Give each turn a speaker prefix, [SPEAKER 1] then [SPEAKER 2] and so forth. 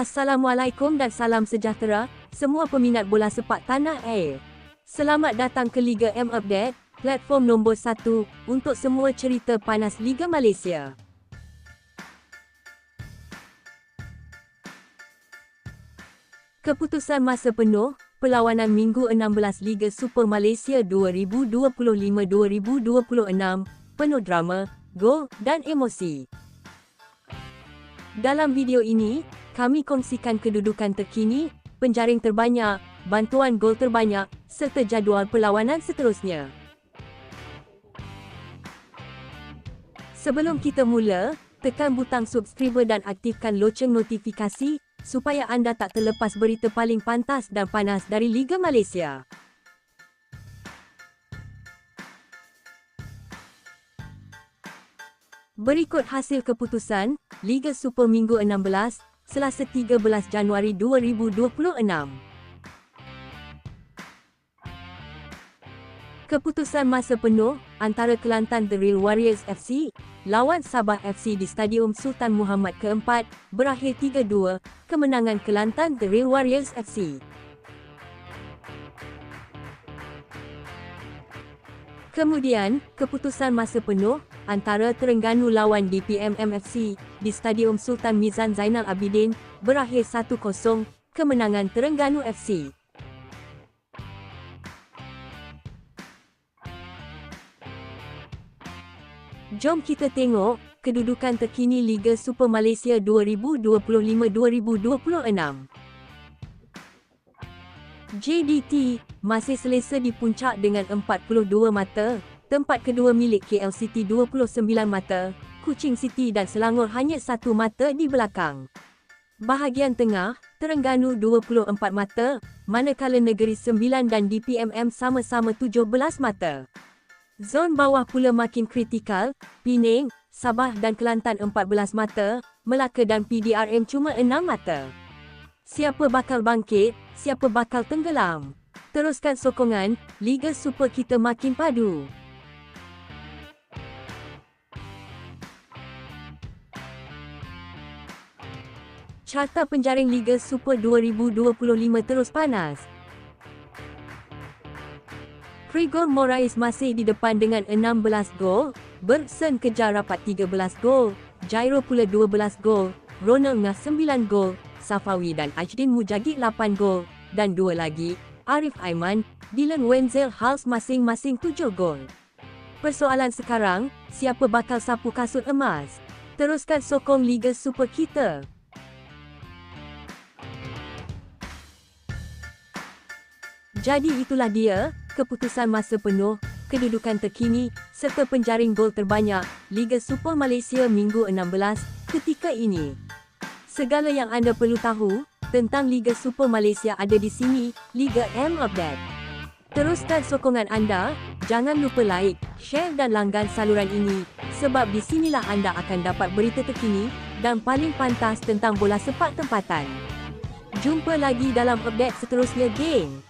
[SPEAKER 1] Assalamualaikum dan salam sejahtera, semua peminat bola sepak tanah air. Selamat datang ke Liga M Update, platform nombor 1 untuk semua cerita panas Liga Malaysia. Keputusan masa penuh, perlawanan Minggu 16 Liga Super Malaysia 2025-2026, penuh drama, gol dan emosi. Dalam video ini, kami kongsikan kedudukan terkini, penjaring terbanyak, bantuan gol terbanyak, serta jadual perlawanan seterusnya. Sebelum kita mula, tekan butang subscribe dan aktifkan loceng notifikasi supaya anda tak terlepas berita paling pantas dan panas dari Liga Malaysia. Berikut hasil keputusan Liga Super Minggu 16 Selasa 13 Januari 2026. Keputusan masa penuh antara Kelantan The Real Warriors FC lawan Sabah FC di Stadium Sultan Muhammad keempat berakhir 3-2 kemenangan Kelantan The Real Warriors FC. Kemudian, keputusan masa penuh antara Terengganu lawan DPM MFC di Stadium Sultan Mizan Zainal Abidin berakhir 1-0 kemenangan Terengganu FC. Jom kita tengok kedudukan terkini Liga Super Malaysia 2025-2026. JDT masih selesa di puncak dengan 42 mata, tempat kedua milik KL City 29 mata, Kuching City dan Selangor hanya satu mata di belakang. Bahagian tengah, Terengganu 24 mata, manakala Negeri Sembilan dan DPMM sama-sama 17 mata. Zon bawah pula makin kritikal, Pening, Sabah dan Kelantan 14 mata, Melaka dan PDRM cuma 6 mata. Siapa bakal bangkit, siapa bakal tenggelam. Teruskan sokongan, Liga Super kita makin padu. Carta penjaring Liga Super 2025 terus panas. Frigor Moraes masih di depan dengan 16 gol, Bergson kejar rapat 13 gol, Jairo pula 12 gol, Ronald Ngah 9 gol, Safawi dan Ajdin Mujagid 8 gol dan dua lagi, Arif Aiman, Dylan Wenzel Hals masing-masing 7 gol. Persoalan sekarang, siapa bakal sapu kasut emas? Teruskan sokong Liga Super kita. Jadi itulah dia, keputusan masa penuh, kedudukan terkini serta penjaring gol terbanyak Liga Super Malaysia Minggu 16 ketika ini. Segala yang anda perlu tahu tentang Liga Super Malaysia ada di sini, Liga M Update. Teruskan sokongan anda, jangan lupa like, share dan langgan saluran ini sebab di sinilah anda akan dapat berita terkini dan paling pantas tentang bola sepak tempatan. Jumpa lagi dalam update seterusnya, geng.